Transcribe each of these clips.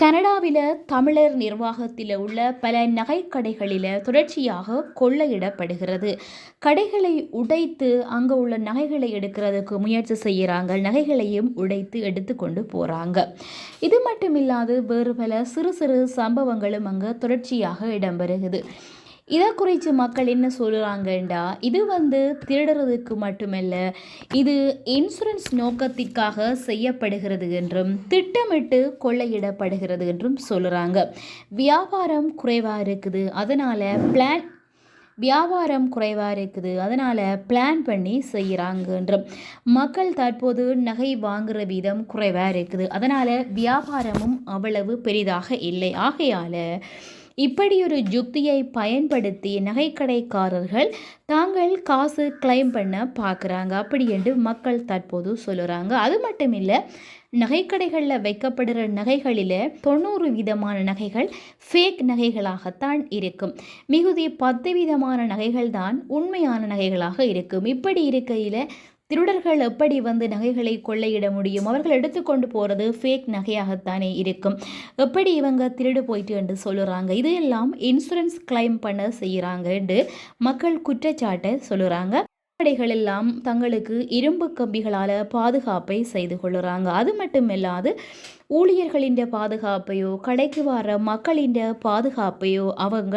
கனடாவில் தமிழர் நிர்வாகத்தில் உள்ள பல நகைக்கடைகளில் தொடர்ச்சியாக கொள்ளையிடப்படுகிறது. கடைகளை உடைத்து அங்கே உள்ள நகைகளை எடுக்கிறதுக்கு முயற்சி செய்கிறாங்க நகைகளையும் உடைத்து எடுத்து கொண்டு போகிறாங்க இது மட்டும் இல்லாது வேறு பல சிறு சிறு சம்பவங்களும் அங்கே தொடர்ச்சியாக இடம்பெறுகிறது. இதை குறித்து மக்கள் என்ன சொல்கிறாங்கண்டா இது வந்து திருடுறதுக்கு மட்டுமல்ல இது இன்சூரன்ஸ் நோக்கத்திற்காக செய்யப்படுகிறது என்றும் திட்டமிட்டு கொள்ளையிடப்படுகிறது என்றும் சொல்கிறாங்க வியாபாரம் குறைவாக இருக்குது. அதனால் பிளான் வியாபாரம் குறைவாக இருக்குது. அதனால் பிளான் பண்ணி செய்கிறாங்கன்றும் மக்கள் தற்போது நகை வாங்குகிற விதம் குறைவாக இருக்குது. அதனால் வியாபாரமும் அவ்வளவு பெரிதாக இல்லை. ஆகையால் இப்படி ஒரு யுக்தியை பயன்படுத்தி நகைக்கடைக்காரர்கள் தாங்கள் காசு கிளைம் பண்ண பார்க்குறாங்க. அப்படி என்று மக்கள் தற்போது சொல்லுறாங்க. அது மட்டும் இல்லை நகைக்கடைகளில் வைக்கப்படுற நகைகளில் தொண்ணூறு விதமான நகைகள் ஃபேக் நகைகளாகத்தான் இருக்கும். மிகுதி பத்து விதமான நகைகள் தான் உண்மையான நகைகளாக இருக்கும். இப்படி இருக்கையில் திருடர்கள் எப்படி வந்து நகைகளை கொள்ளையிட முடியும்? அவர்கள் எடுத்துக்கொண்டு போகிறது ஃபேக் நகையாகத்தானே இருக்கும். எப்படி இவங்க திருடு போயிட்டு என்று சொல்லுறாங்க. இது எல்லாம் இன்சூரன்ஸ் கிளைம் பண்ண செய்கிறாங்க என்று மக்கள் குற்றச்சாட்டை சொல்லுறாங்க. கடைகள் எல்லாம் தங்களுக்கு இரும்பு கம்பிகளால் பாதுகாப்பை செய்து கொள்ளுறாங்க. அது மட்டும் இல்லாது ஊழியர்களின் பாதுகாப்பையோ கடைக்கு வர மக்களின் பாதுகாப்பையோ அவங்க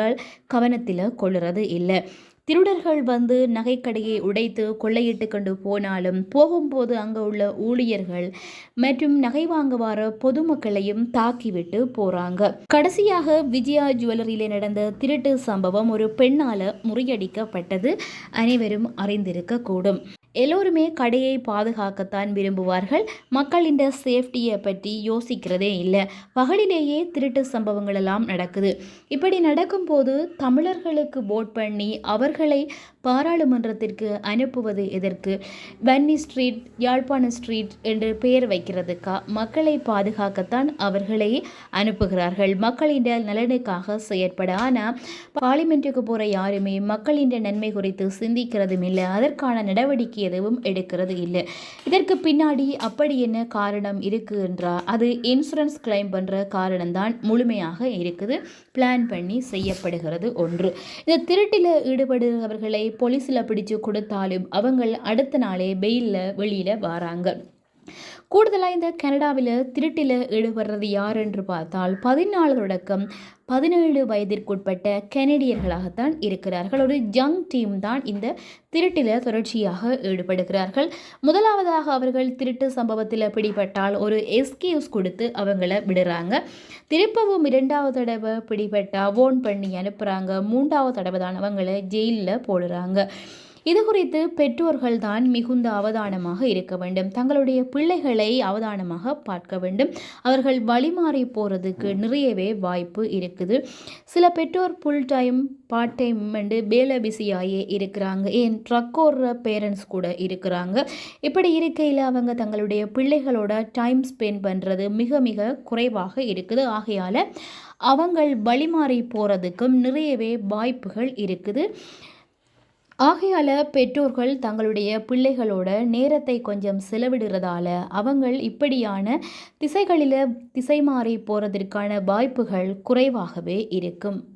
கவனத்தில் கொள்ளுறது இல்லை. திருடர்கள் வந்து நகைக்கடையை உடைத்து கொள்ளையிட்டு கொண்டு போனாலும் போகும்போது அங்கே உள்ள ஊழியர்கள் மற்றும் நகை வாங்க வர பொதுமக்களையும் தாக்கிவிட்டு போறாங்க. கடைசியாக விஜயா ஜுவல்லரியில நடந்த திருட்டு சம்பவம் ஒரு பெண்ணால முறியடிக்கப்பட்டது அனைவரும் அறிந்திருக்க கூடும் எல்லோருமே கடையை பாதுகாக்கத்தான் விரும்புவார்கள். மக்களின் சேஃப்டியை பற்றி யோசிக்கிறதே இல்லை. பகலிலேயே திருட்டு சம்பவங்கள் எல்லாம் நடக்குது. இப்படி நடக்கும்போது தமிழர்களுக்கு போட் பண்ணி அவர்களை பாராளுமன்றத்திற்கு அனுப்புவது எதற்கு? வன்னி ஸ்ட்ரீட் யாழ்ப்பாண ஸ்ட்ரீட் என்று பெயர் வைக்கிறதுக்கா மக்களை பாதுகாக்கத்தான் அவர்களை அனுப்புகிறார்கள். மக்களின் நலனுக்காக செயற்பட. ஆனால் பார்லிமெண்ட்டுக்கு போகிற யாருமே மக்களின் நன்மை குறித்து சிந்திக்கிறதும் இல்லை. அதற்கான நடவடிக்கை எதுவும் எடுக்கிறது இல்லை. இதற்கு பின்னாடி அப்படி என்ன காரணம் இருக்குது என்றால் அது இன்சூரன்ஸ் கிளைம் பண்ணுற காரணம்தான் முழுமையாக இருக்குது. பிளான் பண்ணி செய்யப்படுகிறது ஒன்று. இந்த திருட்டில் ஈடுபடுகிறவர்களை போலீஸில் பிடிச்சு கொடுத்தாலும் அவங்க அடுத்த நாளே பெயிலில் வெளியில் வராங்க. கூடுதலாக இந்த கனடாவில் திருட்டில் ஈடுபடுறது யார் என்று பார்த்தால் பதினாலு தொடக்கம் பதினேழு வயதிற்குட்பட்ட கெனடியர்களாகத்தான் இருக்கிறார்கள். ஒரு ஜங் டீம் தான் இந்த திருட்டில் தொடர்ச்சியாக ஈடுபடுகிறார்கள். முதலாவதாக அவர்கள் திருட்டு சம்பவத்தில் பிடிபட்டால் ஒரு எஸ்கியூஸ் கொடுத்து அவங்கள விடுறாங்க. திருப்பவும் இரண்டாவது தடவை பிடிபட்டால் ஓன் பண்ணி அனுப்புகிறாங்க மூன்றாவது தடவை தான் அவங்கள ஜெயிலில் போடுறாங்க. இது குறித்து பெற்றோர்கள் தான் மிகுந்த அவதானமாக இருக்க வேண்டும். தங்களுடைய பிள்ளைகளை அவதானமாக பார்க்க வேண்டும். அவர்கள் வழிமாறி போகிறதுக்கு நிறையவே வாய்ப்பு இருக்குது. சில பெற்றோர் ஃபுல் டைம் பார்ட் டைம் வந்து வேலை பிஸியாகவே இருக்கிறாங்க. ஏன்? ட்ரக் ஓடுற பேரண்ட்ஸ் கூட இருக்கிறாங்க. இப்படி இருக்கையில் அவங்க தங்களுடைய பிள்ளைகளோட டைம் ஸ்பெண்ட் பண்ணுறது மிக மிக குறைவாக இருக்குது. ஆகையால் அவங்கள் வழிமாறி போகிறதுக்கும் நிறையவே வாய்ப்புகள் இருக்குது. ஆகையால் பெற்றோர்கள் தங்களுடைய பிள்ளைகளோட நேரத்தை கொஞ்சம் செலவிடுறதால அவங்கள் இப்படியான திசைகளில் திசை மாறி போகிறதற்கான வாய்ப்புகள் குறைவாகவே இருக்கும்.